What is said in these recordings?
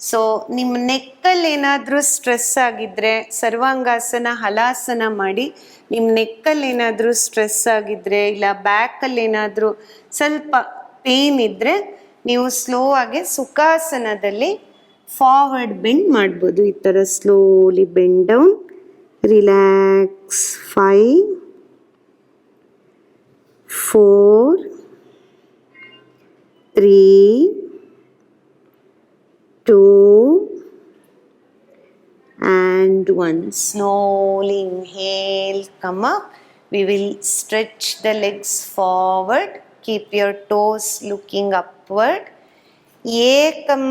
So ನಿಮ್ಮ ನೆಕ್ಕಲ್ಲಿ ಏನಾದರೂ ಸ್ಟ್ರೆಸ್ ಆಗಿದ್ರೆ ಸರ್ವಾಂಗಾಸನ, ಹಲಾಸನ ಮಾಡಿ ನಿಮ್ಮ ನೆಕ್ಕಲ್ಲಿ ಏನಾದರೂ ಸ್ಟ್ರೆಸ್ ಆಗಿದ್ರೆ ಇಲ್ಲ ಬ್ಯಾಕಲ್ಲಿ ಏನಾದರೂ ಸ್ವಲ್ಪ ಪೇನ್ ಇದ್ದರೆ ನೀವು ಸ್ಲೋ ಆಗಿ ಸುಖಾಸನದಲ್ಲಿ ಫಾರ್ವರ್ಡ್ ಬೆಂಡ್ ಮಾಡ್ಬೋದು. ಈ ಥರ slowly bend down relax five four Three two and one. Slowly inhale, come up. We will stretch the legs forward. Keep your toes looking upward. Ekam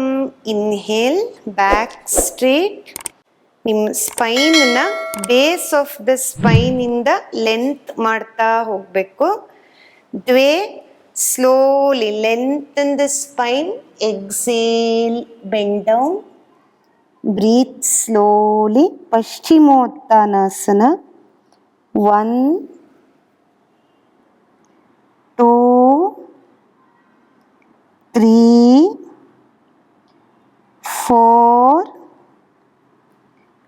inhale back straight ನಿಮ್ಮ ಸ್ಪೈನ್ನ base of the ಸ್ಪೈನಿಂದ length ಮಾಡ್ತಾ ಹೋಗಬೇಕು ದ್ವೇ Slowly lengthen the spine. Exhale, bend down. Breathe slowly. Paschimottanasana. One, two, three, four,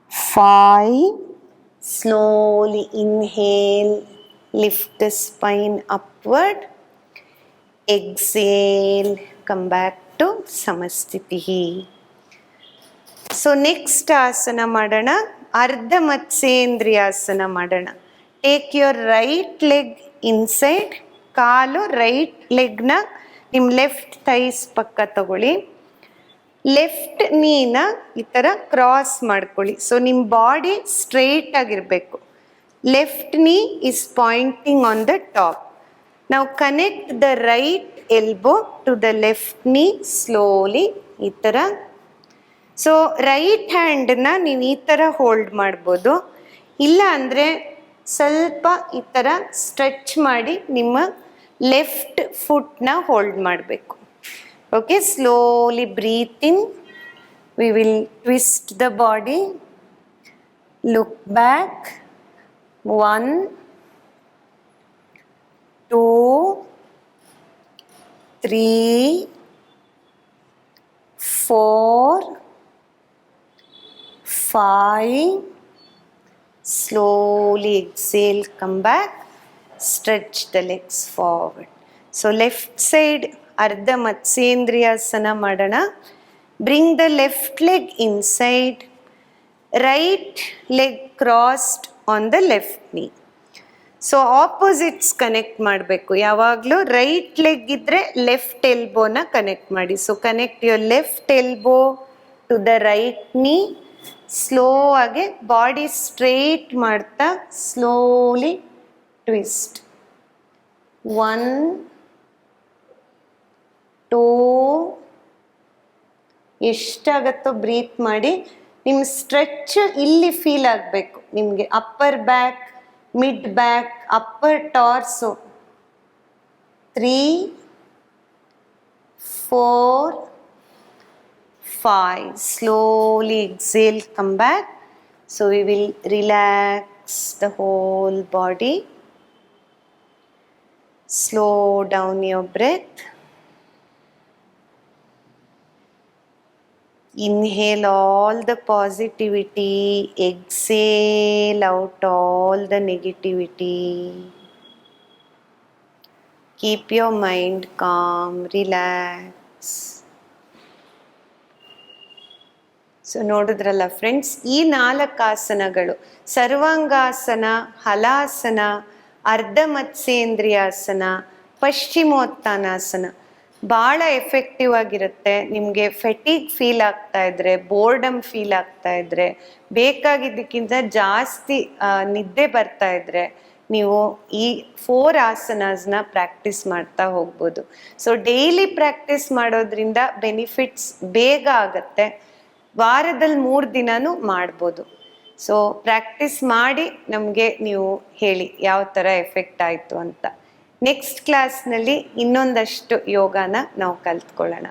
five. Slowly inhale, lift the spine upward Exhale, come back to Samastitihi. So next ಆಸನ ಮಾಡೋಣ ಅರ್ಧ ಮತ್ಸ್ಯೇಂದ್ರಿಯಾಸನ ಮಾಡೋಣ take your right leg inside call right ಲೆಗ್ನ ನಿಮ್ಮ left thighs ಪಕ್ಕ ತಗೊಳ್ಳಿ left ನೀನ ಈ ಥರ ಕ್ರಾಸ್ ಮಾಡ್ಕೊಳ್ಳಿ. ಸೊ ನಿಮ್ಮ ಬಾಡಿ ಸ್ಟ್ರೈಟ್ ಆಗಿರಬೇಕು. Left knee is pointing on the top ನಾವು connect the right elbow to the left knee slowly ಈ ಥರ ಸೊ ರೈಟ್ ಹ್ಯಾಂಡನ್ನ ನೀವು ಈ ಥರ ಹೋಲ್ಡ್ ಮಾಡ್ಬೋದು. ಇಲ್ಲ ಅಂದರೆ ಸ್ವಲ್ಪ ಈ ಥರ ಸ್ಟ್ರೆಚ್ ಮಾಡಿ ನಿಮ್ಮ ಲೆಫ್ಟ್ ಫುಟ್ನ ಹೋಲ್ಡ್ ಮಾಡಬೇಕು. Okay slowly breathe in we will twist the body look back one two, three, four, five. Slowly exhale, come back, stretch the legs forward. So, left side Ardha Matsendriyasana Madana. Bring the left leg inside, right leg crossed on the left knee. So opposites connect ಮಾಡಬೇಕು. ಯಾವಾಗಲೂ right leg ಇದ್ದರೆ left ಎಲ್ಬೋನ connect ಮಾಡಿ. So connect your left elbow to the right knee slow ಆಗಿ body straight ಮಾಡ್ತಾ slowly twist one two ಎಷ್ಟಾಗತ್ತೋ breathe ಮಾಡಿ. ನಿಮ್ಮ ಸ್ಟ್ರೆಚ್ ಇಲ್ಲಿ ಫೀಲ್ ಆಗಬೇಕು. ನಿಮಗೆ upper back mid back, upper torso. Three, four, five. Slowly exhale, come back. So we will relax the whole body. Slow down your breath. Inhale all the positivity, exhale out all the negativity. Keep your mind calm, relax. So ನೋಡಿದ್ರಲ್ಲ friends ಈ ನಾಲ್ಕು ಆಸನಗಳು ಸರ್ವಾಂಗಾಸನ ಹಲಾಸನ ಅರ್ಧ ಮತ್ಸ್ಯೇಂದ್ರಿಯಾಸನ ಪಶ್ಚಿಮೋತ್ತಾನಾಸನ ಭಾಳ effective ಆಗಿರುತ್ತೆ. ನಿಮಗೆ ಫೆಟಿಗ್ feel ಆಗ್ತಾ ಇದ್ರೆ ಬೋರ್ಡಮ್ ಫೀಲ್ ಆಗ್ತಾ ಇದ್ರೆ, ಬೇಕಾಗಿದ್ದಕ್ಕಿಂತ ಜಾಸ್ತಿ ನಿದ್ದೆ ಬರ್ತಾ ಇದ್ರೆ ನೀವು ಈ ಫೋರ್ ಆಸನಾಸ್ನ ಪ್ರಾಕ್ಟೀಸ್ ಮಾಡ್ತಾ ಹೋಗ್ಬೋದು. ಸೊ ಡೈಲಿ ಪ್ರಾಕ್ಟೀಸ್ ಮಾಡೋದ್ರಿಂದ ಬೆನಿಫಿಟ್ಸ್ ಬೇಗ ಆಗತ್ತೆ. ವಾರದಲ್ಲಿ ಮೂರು ದಿನನೂ ಮಾಡ್ಬೋದು. ಸೊ ಪ್ರಾಕ್ಟೀಸ್ ಮಾಡಿ ನಮಗೆ ನೀವು ಹೇಳಿ ಯಾವ ಥರ ಎಫೆಕ್ಟ್ ಆಯಿತು ಅಂತ. ನೆಕ್ಸ್ಟ್ ಕ್ಲಾಸ್ನಲ್ಲಿ ಇನ್ನೊಂದಷ್ಟು ಯೋಗನ ನಾವು ಕಲ್ತ್ಕೊಳ್ಳೋಣ.